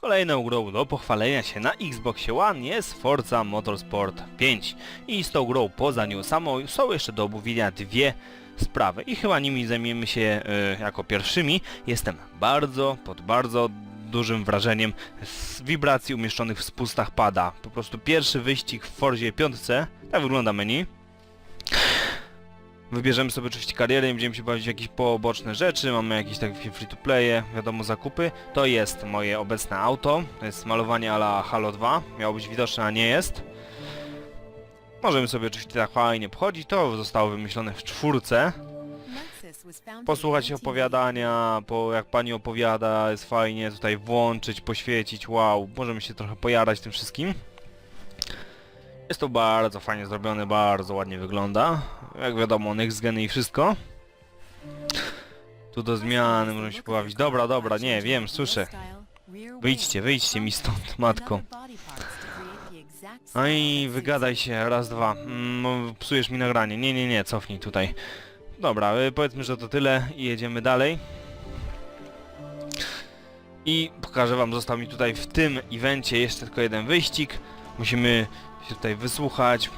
Kolejną grą do pochwalenia się na Xboxie One jest Forza Motorsport 5 i z tą grą poza nią samą są jeszcze do omówienia dwie sprawy i chyba nimi zajmiemy się e, jako pierwszymi. Jestem bardzo, pod bardzo dużym wrażeniem z wibracji umieszczonych w spustach pada. Po prostu pierwszy wyścig w Forzie 5, tak wygląda menu. Wybierzemy sobie oczywiście karierę i będziemy się bawić w jakieś poboczne rzeczy, mamy jakieś takie free to playe, wiadomo zakupy. To jest moje obecne auto, to jest malowanie ala Halo 2, miało być widoczne, a nie jest. Możemy sobie oczywiście tak fajnie pochodzić, to zostało wymyślone w czwórce. Posłuchać opowiadania, po jak pani opowiada, jest fajnie, tutaj włączyć, poświecić, wow, możemy się trochę pojarać tym wszystkim. Jest to bardzo fajnie zrobione, bardzo ładnie wygląda. Jak wiadomo, next geny i wszystko. Tu do zmiany możemy się pobawić. Dobra, dobra, nie, wiem, słyszę. Wyjdźcie, wyjdźcie mi stąd, matko. No i wygadaj się, raz, dwa. Mm, no, psujesz mi nagranie. Nie, nie, nie, cofnij tutaj. Dobra, y, powiedzmy, że to tyle i jedziemy dalej. I pokażę wam, został mi tutaj w tym evencie jeszcze tylko jeden wyścig. Musimy się tutaj wysłuchać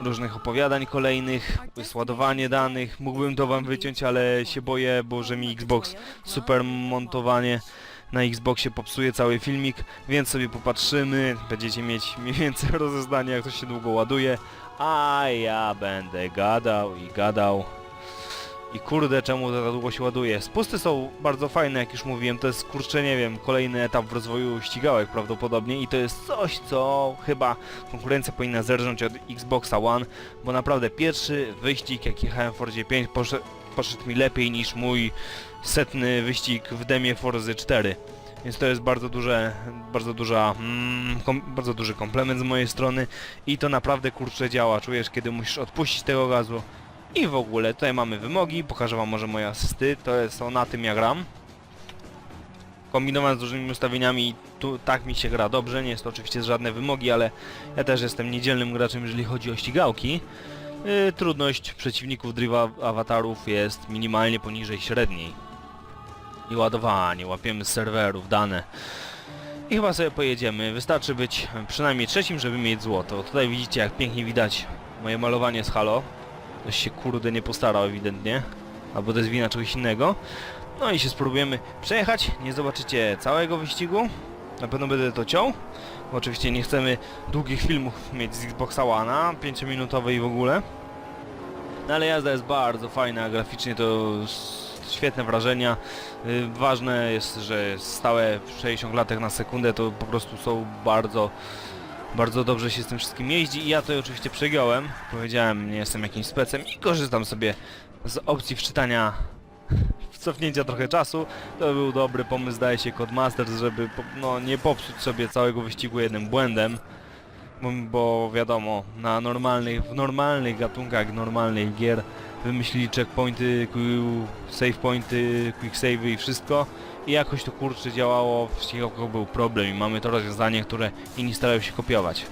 różnych opowiadań kolejnych, ładowanie danych. Mógłbym to wam wyciąć, ale się boję, bo że mi Xbox super montowanie na Xboxie popsuje cały filmik, więc sobie popatrzymy, będziecie mieć mniej więcej rozeznanie jak to się długo ładuje, a ja będę gadał i gadał. I kurde, czemu to tak długo się ładuje? Spusty są bardzo fajne, jak już mówiłem, to jest kurczę, nie wiem, kolejny etap w rozwoju ścigałek prawdopodobnie i to jest coś, co chyba konkurencja powinna zerżnąć od Xboxa One, bo naprawdę pierwszy wyścig, jak jechałem w Forzie 5, poszedł, poszedł mi lepiej niż mój setny wyścig w demie Forzy 4. Więc to jest bardzo duże, bardzo duża, mm, kom, bardzo duży komplement z mojej strony i to naprawdę kurczę działa. Czujesz, kiedy musisz odpuścić tego gazu, i w ogóle, tutaj mamy wymogi, pokażę wam może moje asysty, to jest o na tym ja gram. Kombinować z różnymi ustawieniami, tu tak mi się gra dobrze, nie jest to oczywiście żadne wymogi, ale ja też jestem niedzielnym graczem, jeżeli chodzi o ścigałki. Yy, trudność przeciwników driva awatarów jest minimalnie poniżej średniej. I ładowanie, łapiemy z serwerów dane. I chyba sobie pojedziemy, wystarczy być przynajmniej trzecim, żeby mieć złoto. Tutaj widzicie jak pięknie widać moje malowanie z Halo. Się kurde nie postarał ewidentnie. Albo to jest wina czegoś innego. No i się spróbujemy przejechać. Nie zobaczycie całego wyścigu. Na pewno będę to ciął. Bo oczywiście nie chcemy długich filmów mieć z Xboxa One'a, 5-minutowe i w ogóle. No ale jazda jest bardzo fajna, graficznie to świetne wrażenia. Y, Ważne jest, że stałe 60 klatek na sekundę to po prostu są bardzo bardzo dobrze się z tym wszystkim jeździ i ja to oczywiście przegiąłem. Powiedziałem, nie jestem jakimś specem i korzystam sobie z opcji wczytania cofnięcia trochę czasu. To był dobry pomysł, zdaje się, Codemasters, żeby no, nie popsuć sobie całego wyścigu jednym błędem. Bo, wiadomo, na normalnych, w normalnych gatunkach normalnych gier wymyślili checkpointy, save pointy, quick save'y i wszystko i jakoś to kurczę działało, w ścigałkach był problem i mamy to rozwiązanie, które inni starają się kopiować.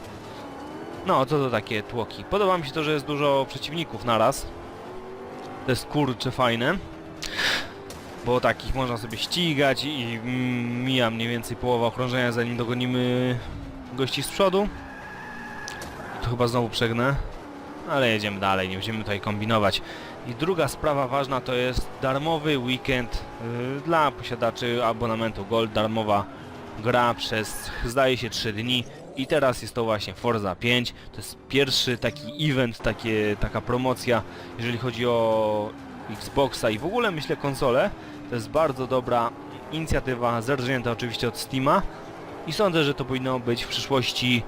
No, co to takie tłoki? Podoba mi się to, że jest dużo przeciwników naraz. To jest kurczę fajne. Bo takich można sobie ścigać i mm, mija mniej więcej połowa okrążenia zanim dogonimy gości z przodu. I to chyba znowu przegnę. Ale jedziemy dalej, nie będziemy tutaj kombinować. I druga sprawa ważna to jest darmowy weekend y, dla posiadaczy abonamentu Gold, darmowa gra przez zdaje się 3 dni i teraz jest to właśnie Forza 5. To jest pierwszy taki event, takie, taka promocja, jeżeli chodzi o Xboxa i w ogóle myślę konsolę. To jest bardzo dobra inicjatywa, zerżnięta oczywiście od Steama i sądzę, że to powinno być w przyszłości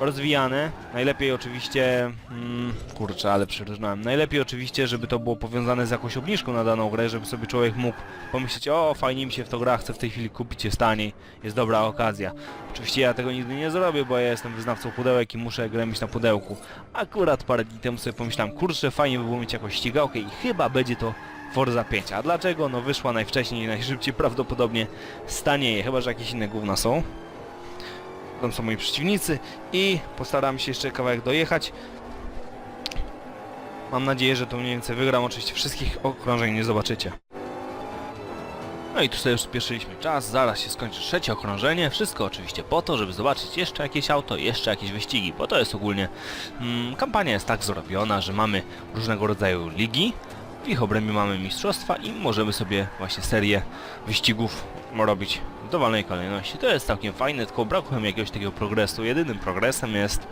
rozwijane. Najlepiej oczywiście... Mm, kurczę, ale przeróżnałem. Najlepiej oczywiście, żeby to było powiązane z jakąś obniżką na daną grę, żeby sobie człowiek mógł pomyśleć, o fajnie mi się w to gra, chcę w tej chwili kupić, jest taniej, jest dobra okazja. Oczywiście ja tego nigdy nie zrobię, bo ja jestem wyznawcą pudełek i muszę grę mieć na pudełku. Akurat parę dni temu sobie pomyślałem, kurczę, fajnie by było mieć jakąś ścigałkę i chyba będzie to Forza 5. A dlaczego? No wyszła najwcześniej i najszybciej prawdopodobnie stanieje, chyba że jakieś inne gówna są tam są moi przeciwnicy i postaram się jeszcze kawałek dojechać. Mam nadzieję, że to mniej więcej wygram. Oczywiście wszystkich okrążeń nie zobaczycie. No i tu sobie już spieszyliśmy czas, zaraz się skończy trzecie okrążenie. Wszystko oczywiście po to, żeby zobaczyć jeszcze jakieś auto, jeszcze jakieś wyścigi, bo to jest ogólnie... Mm, kampania jest tak zrobiona, że mamy różnego rodzaju ligi, w ich obrębie mamy mistrzostwa i możemy sobie właśnie serię wyścigów robić w dowolnej kolejności. To jest całkiem fajne, tylko brakuje mi jakiegoś takiego progresu. Jedynym progresem jest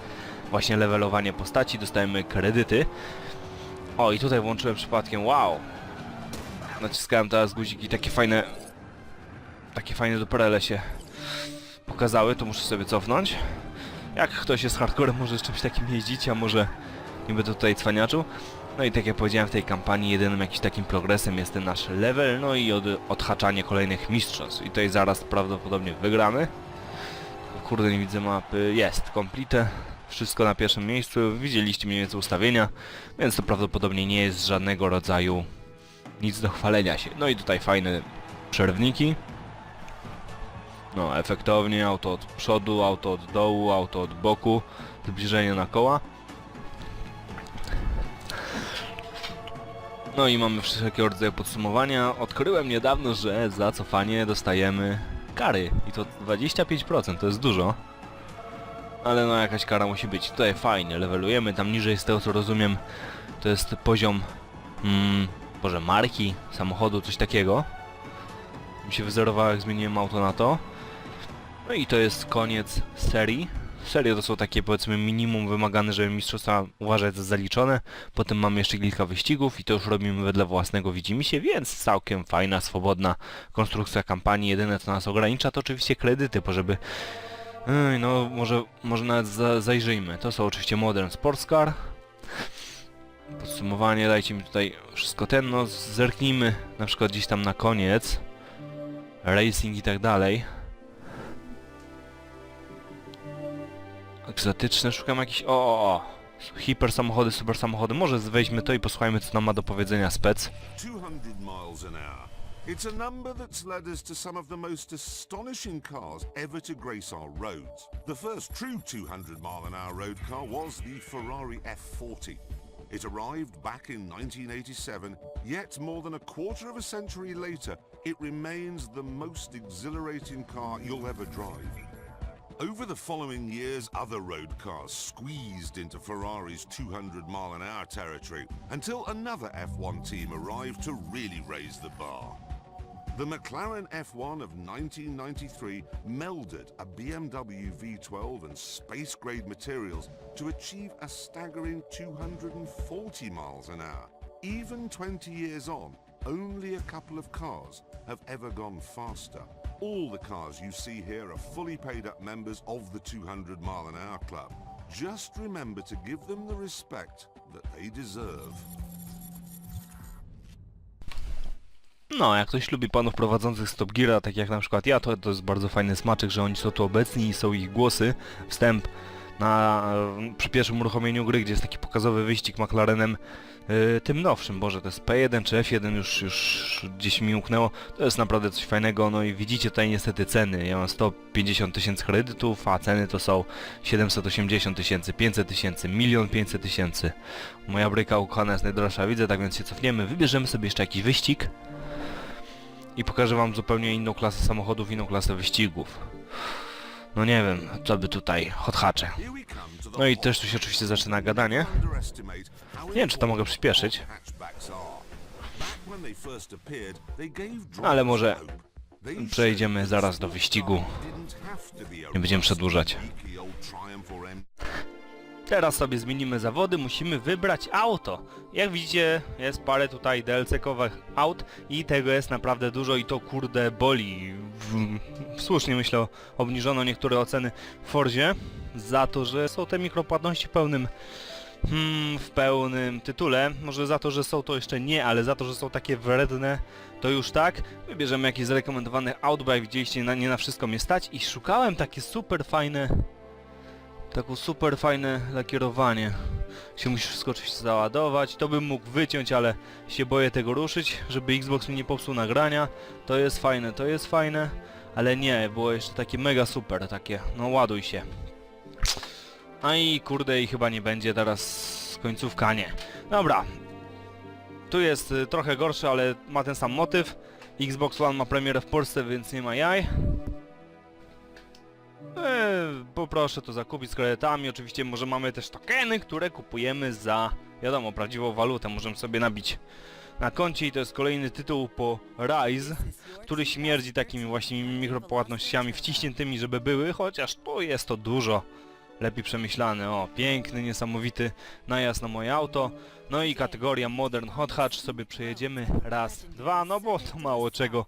właśnie levelowanie postaci, dostajemy kredyty. O, i tutaj włączyłem przypadkiem, wow! Naciskałem teraz guziki, takie fajne... Takie fajne duperele się pokazały, to muszę sobie cofnąć. Jak ktoś jest hardcorem, może z czymś takim jeździć, a może nie będę tutaj cwaniaczył. No i tak jak powiedziałem w tej kampanii, jedynym jakimś takim progresem jest ten nasz level, no i od, odhaczanie kolejnych mistrzostw. I tutaj zaraz prawdopodobnie wygramy. Kurde, nie widzę mapy. Jest, complete. Wszystko na pierwszym miejscu. Widzieliście mniej więcej ustawienia, więc to prawdopodobnie nie jest żadnego rodzaju nic do chwalenia się. No i tutaj fajne przerwniki. No, efektownie, auto od przodu, auto od dołu, auto od boku, zbliżenie na koła. No i mamy wszelkiego rodzaju podsumowania. Odkryłem niedawno, że za cofanie dostajemy kary. I to 25%, to jest dużo. Ale no jakaś kara musi być. Tutaj fajnie, levelujemy. Tam niżej z tego co rozumiem to jest poziom... Mm, Boże, marki samochodu, coś takiego. Mi się wyzerowało jak zmieniłem auto na to. No i to jest koniec serii. Serie to są takie powiedzmy minimum wymagane, żeby mistrzostwa uważać za zaliczone. Potem mamy jeszcze kilka wyścigów i to już robimy wedle własnego widzimisię, więc całkiem fajna, swobodna konstrukcja kampanii. Jedyne co nas ogranicza to oczywiście kredyty, bo żeby... No może, może nawet za, zajrzyjmy. To są oczywiście Modern Sports Car. Podsumowanie, dajcie mi tutaj wszystko ten, no zerknijmy na przykład gdzieś tam na koniec. Racing i tak dalej. Egzotyczne, szukam jakichś... O, o, o. Hiper samochody, super samochody. Może weźmy to i posłuchajmy co nam ma do powiedzenia spec. 200 miles an hour. It's a number that's led us to some of the most astonishing cars ever to grace our roads. The first true 200 mile an hour road car was the Ferrari F40. It arrived back in 1987, yet more than a quarter of a century later, it remains the most exhilarating car you'll ever drive. Over the following years, other road cars squeezed into Ferrari's 200 mile an hour territory until another F1 team arrived to really raise the bar. The McLaren F1 of 1993 melded a BMW V12 and space-grade materials to achieve a staggering 240 miles an hour. Even 20 years on, only a couple of cars have ever gone faster. All the cars you see here are fully paid up members of the 200 mile an hour club. Just remember to give them the respect that they deserve. No, jak ktoś lubi panów prowadzących Stop Geara, tak jak na przykład ja, to, to jest bardzo fajny smaczek, że oni są tu obecni i są ich głosy. Wstęp na, przy pierwszym uruchomieniu gry, gdzie jest taki pokazowy wyścig McLarenem e, tym nowszym, boże, to jest P1 czy F1 już, już gdzieś mi umknęło. To jest naprawdę coś fajnego, no i widzicie tutaj niestety ceny. Ja mam 150 tysięcy kredytów, a ceny to są 780 tysięcy, 500 tysięcy, milion 500 tysięcy. Moja bryka ukochana jest najdroższa, widzę, tak więc się cofniemy, wybierzemy sobie jeszcze jakiś wyścig i pokażę wam zupełnie inną klasę samochodów, inną klasę wyścigów. No nie wiem, co by tutaj, the No i też tu się oczywiście zaczyna gadanie. Nie wiem, czy to mogę przyspieszyć. Ale może przejdziemy zaraz do wyścigu. Nie będziemy przedłużać. Teraz sobie zmienimy zawody, musimy wybrać auto. Jak widzicie, jest parę tutaj DLC-kowych aut i tego jest naprawdę dużo i to kurde boli. Słusznie myślę, obniżono niektóre oceny w Forzie za to, że są te mikropłatności w pełnym hmm, w pełnym tytule. Może za to, że są to jeszcze nie, ale za to, że są takie wredne, to już tak. Wybierzemy jakieś zrekomendowane aut, bo jak widzieliście, na, nie na wszystko mnie stać i szukałem takie super fajne Taką super fajne lakierowanie. Się musi wszystko oczywiście załadować. To bym mógł wyciąć, ale się boję tego ruszyć, żeby Xbox mi nie popsuł nagrania. To jest fajne, to jest fajne. Ale nie, było jeszcze takie mega super, takie, no ładuj się. A i kurde i chyba nie będzie teraz końcówka, nie. Dobra. Tu jest y, trochę gorszy, ale ma ten sam motyw. Xbox One ma premierę w Polsce, więc nie ma jaj. Eee, poproszę to zakupić z kredytami. Oczywiście może mamy też tokeny, które kupujemy za, wiadomo, prawdziwą walutę. Możemy sobie nabić na koncie i to jest kolejny tytuł po Rise, który śmierdzi takimi właśnie mikropłatnościami wciśniętymi, żeby były, chociaż tu jest to dużo lepiej przemyślane. O, piękny, niesamowity najazd na moje auto. No i kategoria Modern Hot Hatch sobie przejedziemy raz, dwa, no bo to mało czego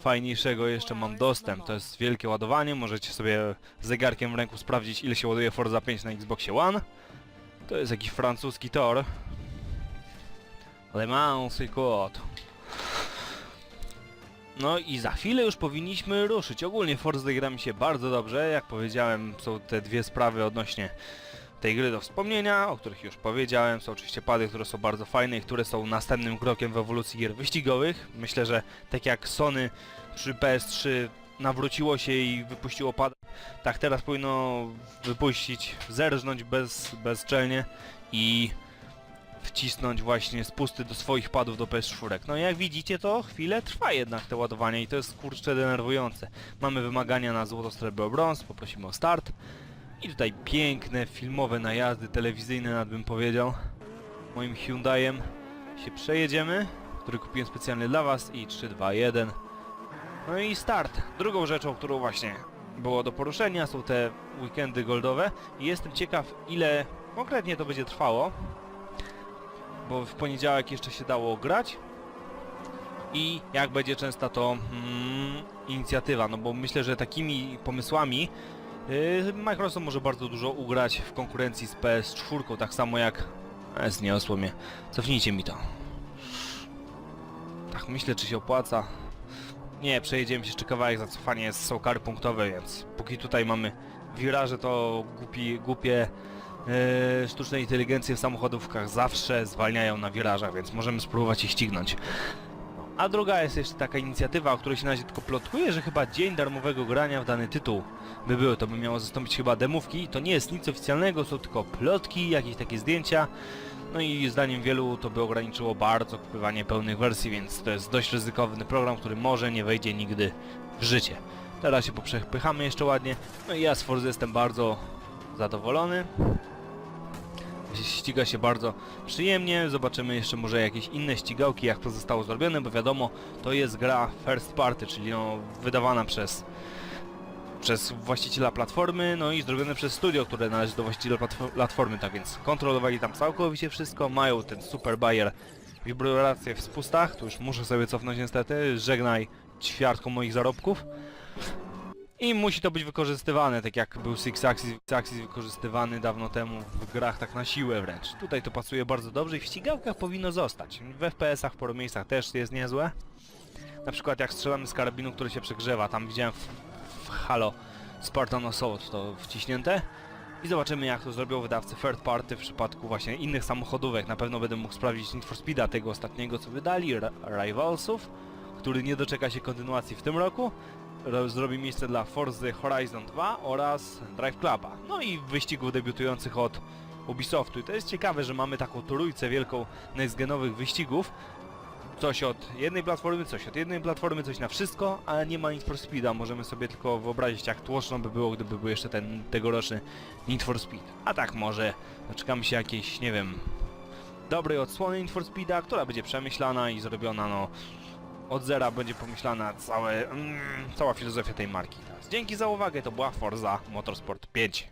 fajniejszego jeszcze mam dostęp. To jest wielkie ładowanie, możecie sobie zegarkiem w ręku sprawdzić ile się ładuje Forza 5 na Xboxie One. To jest jakiś francuski tor. Le Mans i kot. No i za chwilę już powinniśmy ruszyć. Ogólnie Forza gra mi się bardzo dobrze. Jak powiedziałem, są te dwie sprawy odnośnie tej gry do wspomnienia, o których już powiedziałem. Są oczywiście pady, które są bardzo fajne i które są następnym krokiem w ewolucji gier wyścigowych. Myślę, że tak jak Sony przy PS3 nawróciło się i wypuściło pad, tak teraz powinno wypuścić, zerżnąć bez, bezczelnie i wcisnąć właśnie spusty do swoich padów do PS4. No jak widzicie to chwilę trwa jednak te ładowanie i to jest kurczę denerwujące. Mamy wymagania na złoto, srebro, brąz, poprosimy o start. I tutaj piękne filmowe najazdy telewizyjne nad bym powiedział. Moim Hyundaiem się przejedziemy, który kupiłem specjalnie dla was i 3, 2, 1. No i start. Drugą rzeczą, którą właśnie było do poruszenia są te weekendy goldowe i jestem ciekaw ile konkretnie to będzie trwało. Bo w poniedziałek jeszcze się dało grać. I jak będzie częsta to mm, inicjatywa, no bo myślę, że takimi pomysłami Microsoft może bardzo dużo ugrać w konkurencji z PS4, tak samo jak... E, zniosło mnie. Cofnijcie mi to. Tak, myślę, czy się opłaca. Nie, przejedziemy się jeszcze kawałek, zacofanie są kary punktowe, więc póki tutaj mamy wiraże, to głupi, głupie yy, sztuczne inteligencje w samochodówkach zawsze zwalniają na wirażach, więc możemy spróbować ich ścignąć. A druga jest jeszcze taka inicjatywa, o której się na razie tylko plotkuje, że chyba dzień darmowego grania w dany tytuł by było. To by miało zastąpić chyba demówki. To nie jest nic oficjalnego, są tylko plotki, jakieś takie zdjęcia. No i zdaniem wielu to by ograniczyło bardzo kupywanie pełnych wersji, więc to jest dość ryzykowny program, który może nie wejdzie nigdy w życie. Teraz się poprzepychamy jeszcze ładnie. No i ja z Forza jestem bardzo zadowolony. Ściga się bardzo przyjemnie, zobaczymy jeszcze może jakieś inne ścigałki, jak to zostało zrobione, bo wiadomo, to jest gra first party, czyli no, wydawana przez przez właściciela platformy, no i zrobione przez studio, które należy do właściciela platfo- platformy, tak więc kontrolowali tam całkowicie wszystko, mają ten super bajer wibracje w spustach, tu już muszę sobie cofnąć niestety, żegnaj ćwiartką moich zarobków. I musi to być wykorzystywane, tak jak był Six Axis, Six Axis wykorzystywany dawno temu w grach tak na siłę wręcz. Tutaj to pasuje bardzo dobrze i w ścigałkach powinno zostać. W FPS-ach paru miejscach też jest niezłe. Na przykład jak strzelamy z karabinu, który się przegrzewa, tam widziałem w, w Halo Spartan Assault to wciśnięte. I zobaczymy jak to zrobią wydawcy third party w przypadku właśnie innych samochodówek. Na pewno będę mógł sprawdzić Need for Speeda tego ostatniego co wydali, Rivalsów, który nie doczeka się kontynuacji w tym roku. Ro- Zrobi miejsce dla Forza Horizon 2 oraz Drive Cluba. No i wyścigów debiutujących od Ubisoftu. I to jest ciekawe, że mamy taką trójcę wielką next-genowych wyścigów. Coś od jednej platformy, coś od jednej platformy, coś na wszystko, ale nie ma Need for Speeda. Możemy sobie tylko wyobrazić, jak tłoczno by było, gdyby był jeszcze ten tegoroczny Need for Speed. A tak może doczekamy się jakiejś, nie wiem, dobrej odsłony Need for Speeda, która będzie przemyślana i zrobiona, no, od zera będzie pomyślana całe, mm, cała filozofia tej marki. Dzięki za uwagę, to była Forza Motorsport 5.